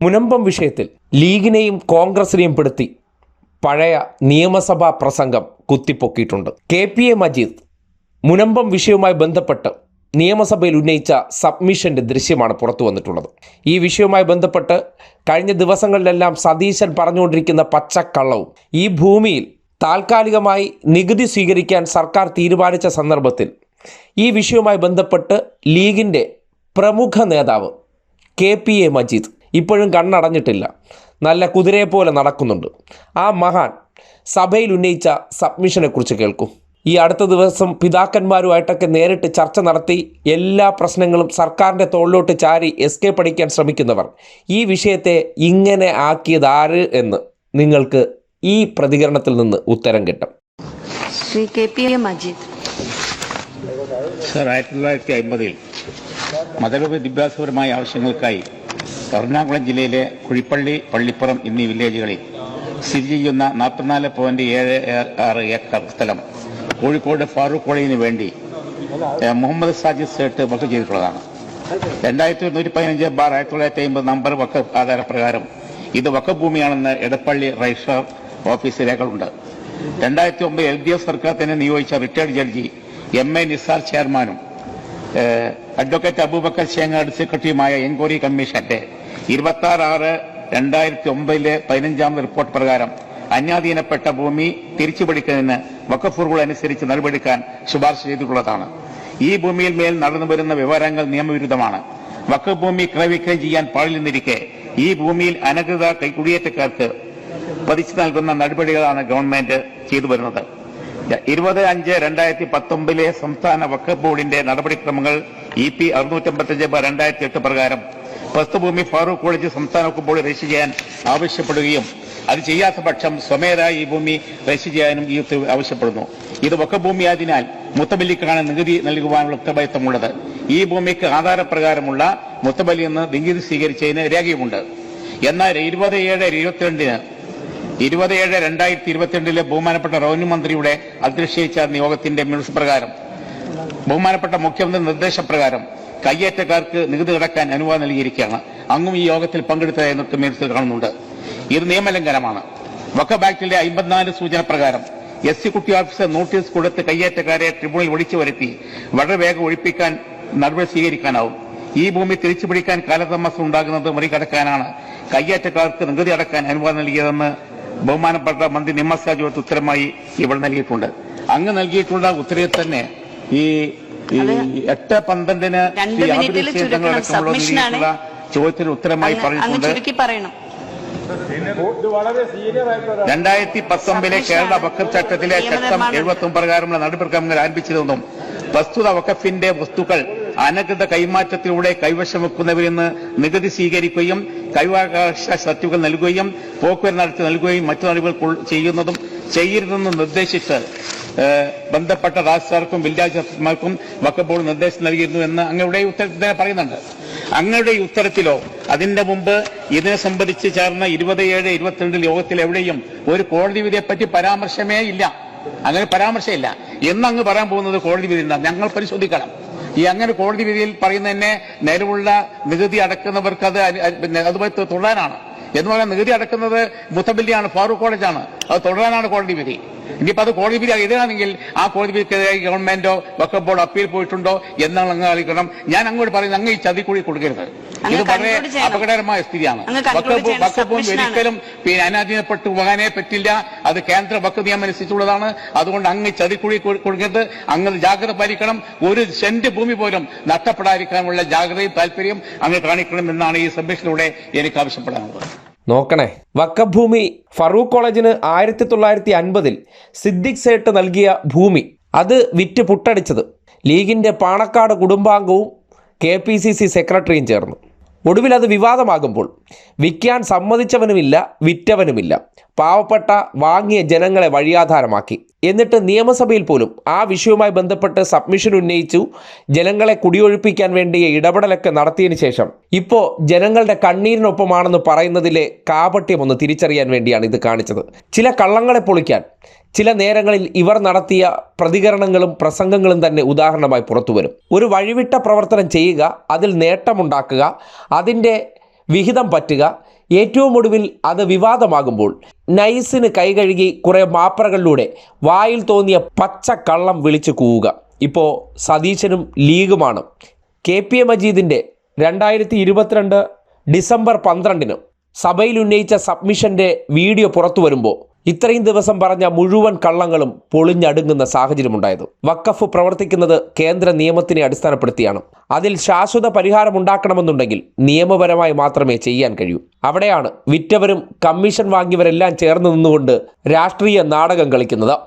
മുനമ്പം വിഷയത്തിൽ ലീഗിനെയും കോൺഗ്രസിനെയും പെടുത്തി പഴയ നിയമസഭാ പ്രസംഗം കുത്തിപ്പൊക്കിയിട്ടുണ്ട്. K P A Majeed Munambam വിഷയവുമായി ബന്ധപ്പെട്ട് നിയമസഭയിൽ ഉന്നയിച്ച സബ്മിഷന്റെ ദൃശ്യമാണ് പുറത്തു വന്നിട്ടുള്ളത്. ഈ വിഷയവുമായി ബന്ധപ്പെട്ട് കഴിഞ്ഞ ദിവസങ്ങളിലെല്ലാം സതീശൻ പറഞ്ഞുകൊണ്ടിരിക്കുന്ന പച്ചക്കള്ളവും ഈ ഭൂമിയിൽ താൽക്കാലികമായി നികുതി സ്വീകരിക്കാൻ സർക്കാർ തീരുമാനിച്ച സന്ദർഭത്തിൽ ഈ വിഷയവുമായി ബന്ധപ്പെട്ട് ലീഗിന്റെ പ്രമുഖ നേതാവ് കെ പി എ മജീദ് ഇപ്പോഴും കണ്ണടഞ്ഞിട്ടില്ല. നല്ല കുതിരയെ പോലെ നടക്കുന്നുണ്ട്. ആ മഹാൻ സഭയിൽ ഉന്നയിച്ച സബ്മിഷനെക്കുറിച്ച് കേൾക്കും. ഈ അടുത്ത ദിവസം പിതാക്കന്മാരുമായിട്ടൊക്കെ നേരിട്ട് ചർച്ച നടത്തി എല്ലാ പ്രശ്നങ്ങളും സർക്കാരിന്റെ തോളിലോട്ട് ചാരി എസ്കേപ്പ് പഠിക്കാൻ ശ്രമിക്കുന്നവർ ഈ വിഷയത്തെ ഇങ്ങനെ ആക്കിയത് ആര് എന്ന് നിങ്ങൾക്ക് ഈ പ്രതികരണത്തിൽ നിന്ന് ഉത്തരം കിട്ടും. Shri K P A Majeed. Sir ആയിരത്തി തൊള്ളായിരത്തി അമ്പതിൽ മതവിദ്യാഭ്യാസപരമായ ആവശ്യങ്ങൾക്കായി എറണാകുളം ജില്ലയിലെ കുഴിപ്പള്ളി പള്ളിപ്പുറം എന്നീ വില്ലേജുകളിൽ സ്ഥിതി ചെയ്യുന്ന നാൽപ്പത്തിനാല് പോയിന്റ് ഏഴ് ആറ് ഏക്കർ സ്ഥലം കോഴിക്കോട് ഫാറൂഖ് കോളേജിന് വേണ്ടി മുഹമ്മദ് സാജിദ് സേട്ട് വക്ക് ചെയ്തിട്ടുള്ളതാണ്. രണ്ടായിരത്തി നൂറ്റി പതിനഞ്ച് ബാർ ആയിരത്തി തൊള്ളായിരത്തി അമ്പത് നമ്പർ വക്ക് ആധാരപ്രകാരം ഇത് വക്ക ഭൂമിയാണെന്ന് എടപ്പള്ളി രജിസ്ട്രാർ ഓഫീസ് രേഖകളുണ്ട്. രണ്ടായിരത്തി ഒമ്പത് എൽ ഡി എഫ് സർക്കാർ തന്നെ നിയോഗിച്ച retired judge M A Nisar ചെയർമാനും അഡ്വക്കേറ്റ് അബൂബക്കർ ചേങ്ങാട് സെക്രട്ടറിയുമായ എൻക്വയറി കമ്മീഷന്റെ ഇരുപത്തി ആറ് ആറ് രണ്ടായിരത്തി ഒമ്പതിലെ പതിനഞ്ചാമത് റിപ്പോർട്ട് പ്രകാരം അന്യാധീനപ്പെട്ട ഭൂമി തിരിച്ചുപിടിക്കുന്നതിന് വക്കഫ് അനുസരിച്ച് നടപടിക്കാൻ ശുപാർശ ചെയ്തിട്ടുള്ളതാണ്. ഈ ഭൂമിയിൽ മേൽ നടന്നു വരുന്ന വിവരങ്ങൾ നിയമവിരുദ്ധമാണ്. വക്കഫ് ഭൂമി ക്രയവിക്രയം ചെയ്യാൻ പാടില്ലെന്നിരിക്കെ ഈ ഭൂമിയിൽ അനധികൃത കൈക്കുടിയേറ്റക്കാർക്ക് പതിച്ചു നൽകുന്ന നടപടികളാണ് ഗവൺമെന്റ് ചെയ്തു വരുന്നത് ഇരുപത് അഞ്ച് രണ്ടായിരത്തി പത്തൊമ്പതിലെ സംസ്ഥാന വക്കഫ് ബോർഡിന്റെ നടപടിക്രമങ്ങൾ ഇ പി അറുന്നൂറ്റമ്പത്തഞ്ച് രണ്ടായിരത്തി എട്ട് പ്രകാരം പ്രസ്തുഭൂമി ഫാറൂഖ് കോളേജ് സംസ്ഥാന വകുപ്പ് ബോർഡ് രജിസ്റ്റർ ചെയ്യാൻ ആവശ്യപ്പെടുകയും അത് ചെയ്യാത്ത പക്ഷം സ്വമേധയായി ഈ ഭൂമി രജിസ്റ്റർ ചെയ്യാനും ഈ ആവശ്യപ്പെടുന്നു. ഇത് വഖഫ് ഭൂമി ആയതിനാൽ മുത്തബല്ലിക്കാണ് നികുതി നൽകുവാനുള്ള ഉത്തരവാദിത്തമുള്ളത്. ഈ ഭൂമിക്ക് ആധാരപ്രകാരമുള്ള മുത്തബല്ലി എന്ന് നികുതി സ്വീകരിച്ചതിന് രേഖയുമുണ്ട്. എന്നാൽ ഇരുപത് ഏഴ് ഇരുപത്തിരണ്ടിന് ഇരുപത് ഏഴ് രണ്ടായിരത്തി ഇരുപത്തിരണ്ടിലെ ബഹുമാനപ്പെട്ട റവന്യൂ മന്ത്രിയുടെ അധ്യക്ഷയിച്ച നിയോഗത്തിന്റെ മിനുസ് പ്രകാരം ബഹുമാനപ്പെട്ട മുഖ്യമന്ത്രി നിർദ്ദേശപ്രകാരം കയ്യേറ്റക്കാർക്ക് നികുതി അടക്കാൻ അനുവാദം നൽകിയിരിക്കുകയാണ്. അങ്ങും ഈ യോഗത്തിൽ പങ്കെടുത്തതായി മിനിറ്റ്സിൽ കാണുന്നുണ്ട്. ഇത് നിയമലംഘനമാണ്. വക്ക ആക്ടിലെ അമ്പത്തിനാല് സൂചന പ്രകാരം S C Kutty officer notice കൊടുത്ത് കയ്യേറ്റക്കാരെ ട്രിബ്യൂണൽ വിളിച്ചു വരുത്തി വളരെ വേഗം ഒഴിപ്പിക്കാൻ നടപടി സ്വീകരിക്കാനാവും. ഈ ഭൂമി തിരിച്ചു പിടിക്കാൻ കാലതാമസം ഉണ്ടാകുന്നത് മറികടക്കാനാണ് കയ്യേറ്റക്കാർക്ക് നികുതി അടക്കാൻ അനുവാദം നൽകിയതെന്ന് ബഹുമാനപ്പെട്ട മന്ത്രി നിമ്മസ് രാജുവത്ത് ഉത്തരമായി ഇവിടെ നൽകിയിട്ടുണ്ട്. അങ്ങ് നൽകിയിട്ടുള്ള ഉത്തരവിൽ തന്നെ ഈ എട്ട് പന്ത്രണ്ടിന് ചോദ്യത്തിന് ഉത്തരമായി പറഞ്ഞിട്ടുണ്ട്. രണ്ടായിരത്തി പത്തൊമ്പതിലെ കേരള വക്കഫ് ചട്ടത്തിലെ ചട്ടം എഴുപത്തി ഒമ്പത് പ്രകാരമുള്ള നടപടിക്രമങ്ങൾ ആരംഭിച്ചിരുന്നതും പ്രസ്തുത വക്കഫിന്റെ വസ്തുക്കൾ അനധികൃത കൈമാറ്റത്തിലൂടെ കൈവശം വെക്കുന്നവരിൽ നിന്ന് നികുതി സ്വീകരിക്കുകയും കൈവകാശ സർട്ടിഫിക്കറ്റ് നൽകുകയും പോക്കുവരവ് നടത്തി നൽകുകയും മറ്റു നടപടികൾ കൊൾ- ചെയ്യുന്നതും ചെയ്യരുതെന്ന് നിർദ്ദേശിച്ച് ബന്ധപ്പെട്ട രാഷ്ട്രർക്കും വില്ലേജ് വഖഫ് ബോർഡ് നിർദ്ദേശം നൽകിയിരുന്നു എന്ന് അങ്ങയുടെ ഉത്തരത്തിൽ പറയുന്നുണ്ട്. അങ്ങയുടെ ഉത്തരത്തിലോ അതിന്റെ മുമ്പ് ഇതിനെ സംബന്ധിച്ച് ചേർന്ന ഇരുപത് ഏഴ് ഇരുപത്തിരണ്ടിൽ യോഗത്തിൽ എവിടെയും ഒരു കോടതി വിധിയെപ്പറ്റി പരാമർശമേ ഇല്ല. അങ്ങനെ പരാമർശമില്ല. എന്ന് അങ്ങ് പറയാൻ പോകുന്നത് കോടതി വിധി ഞങ്ങൾ പരിശോധിക്കണം. ഈ അങ്ങനെ കോടതി വിധിയിൽ പറയുന്നതന്നെ നിലവുള്ള നികുതി അടക്കുന്നവർക്ക് അത് അതുപോലെ തുടരാനാണ്. എന്ന് പറഞ്ഞാൽ നികുതി അടക്കുന്നത് മുത്തബില്ലിയാണ് ഫാറൂഖ് കോളേജാണ്. അത് തുടരാനാണ് കോടതി വിധി. ഇനിയിപ്പോ അത് കോടതി വിധി എതിരാണെങ്കിൽ ആ കോടതി വിധിക്കെതിരെ ഗവൺമെന്റോ വക്കഫ് ബോർഡ് അപ്പീൽ പോയിട്ടുണ്ടോ എന്നാണ് അങ്ങ് അറിയിക്കണം. ഞാൻ അങ്ങോട്ട് പറയുന്നത് അങ്ങ് ഈ ചതിക്കുഴി കൊടുക്കരുത്. അങ്ങ് ഇത് വളരെ. അപകടകരമായ സ്ഥിതിയാണ്. വക്കഫ്. ഒരിക്കലും പിന്നെ അനാധീനപ്പെട്ടു പോകാനേ പറ്റില്ല. അത് കേന്ദ്ര വക്കഫ് നിയമം അനുസരിച്ചുള്ളതാണ് അതുകൊണ്ട് അങ്ങ് ചതിക്കുഴി കൊ- കൊടുക്കരുത്. അങ്ങ് ജാഗ്രത പാലിക്കണം. ഒരു സെന്റ് ഭൂമി പോലും നഷ്ടപ്പെടാതിരിക്കാനുള്ള ജാഗ്രതയും താല്പര്യം അങ്ങ് കാണിക്കണം എന്നാണ് ഈ സബ്മിഷനിലൂടെ എനിക്ക് ആവശ്യപ്പെടാനുള്ളത്. നോക്കണേ. വക്കഭൂമി ഫറൂഖ് കോളേജിന് ആയിരത്തി തൊള്ളായിരത്തി അൻപതിൽ സിദ്ദിഖ് സേട്ട് നൽകിയ ഭൂമി. അത് വിറ്റ് പുട്ടടിച്ചത്. ലീഗിന്റെ പാണക്കാട് കുടുംബാംഗവും കെ പി സി സി സെക്രട്ടറിയും ചേർന്നു. ഒടുവിൽ അത് വിവാദമാകുമ്പോൾ വിൽക്കാൻ സമ്മതിച്ചവനുമില്ല വിറ്റവനുമില്ല. പാവപ്പെട്ട വാങ്ങിയ ജനങ്ങളെ വഴിയാധാരമാക്കി. എന്നിട്ട് നിയമസഭയിൽ പോലും ആ വിഷയവുമായി ബന്ധപ്പെട്ട് സബ്മിഷൻ ഉന്നയിച്ചു ജനങ്ങളെ കുടിയൊഴിപ്പിക്കാൻ വേണ്ടിയ ഇടപെടലൊക്കെ നടത്തിയതിനു ശേഷം. ഇപ്പോൾ ജനങ്ങളുടെ കണ്ണീരിനൊപ്പമാണെന്ന് പറയുന്നതിലെ കാപട്യം ഒന്ന് തിരിച്ചറിയാൻ വേണ്ടിയാണ് ഇത് കാണിച്ചത്. ചില കള്ളങ്ങളെ പൊളിക്കാൻ ചില നേരങ്ങളിൽ ഇവർ നടത്തിയ പ്രതികരണങ്ങളും പ്രസംഗങ്ങളും തന്നെ ഉദാഹരണമായി പുറത്തു വരും. ഒരു വഴിവിട്ട പ്രവർത്തനം ചെയ്യുക അതിൽ നേട്ടമുണ്ടാക്കുക അതിന്റെ വിഹിതം പറ്റുക ഏറ്റവും ഒടുവിൽ അത് വിവാദമാകുമ്പോൾ നൈസിന് കൈകഴുകി കുറേ മാപ്പറകളിലൂടെ വായിൽ തോന്നിയ പച്ച കള്ളം വിളിച്ചു കൂവുക. ഇപ്പോൾ സതീശനും ലീഗുമാണ്. കെ പി എ മജീദിന്റെ രണ്ടായിരത്തി ഇരുപത്തിരണ്ട് ഡിസംബർ പന്ത്രണ്ടിന് സഭയിൽ ഉന്നയിച്ച സബ്മിഷന്റെ വീഡിയോ പുറത്തു വരുമ്പോൾ ഇത്രയും ദിവസം പറഞ്ഞ മുഴുവൻ കള്ളങ്ങളും പൊളിഞ്ഞടുങ്ങുന്ന സാഹചര്യമുണ്ടായത്. വക്കഫ് പ്രവർത്തിക്കുന്നത് കേന്ദ്ര നിയമത്തിനെ അടിസ്ഥാനപ്പെടുത്തിയാണ്. അതിൽ ശാശ്വത പരിഹാരം ഉണ്ടാക്കണമെന്നുണ്ടെങ്കിൽ നിയമപരമായി മാത്രമേ ചെയ്യാൻ കഴിയൂ. അവിടെയാണ് വിറ്റവരും കമ്മീഷൻ വാങ്ങിയവരെല്ലാം ചേർന്ന് നിന്നുകൊണ്ട് രാഷ്ട്രീയ നാടകം കളിക്കുന്നത്.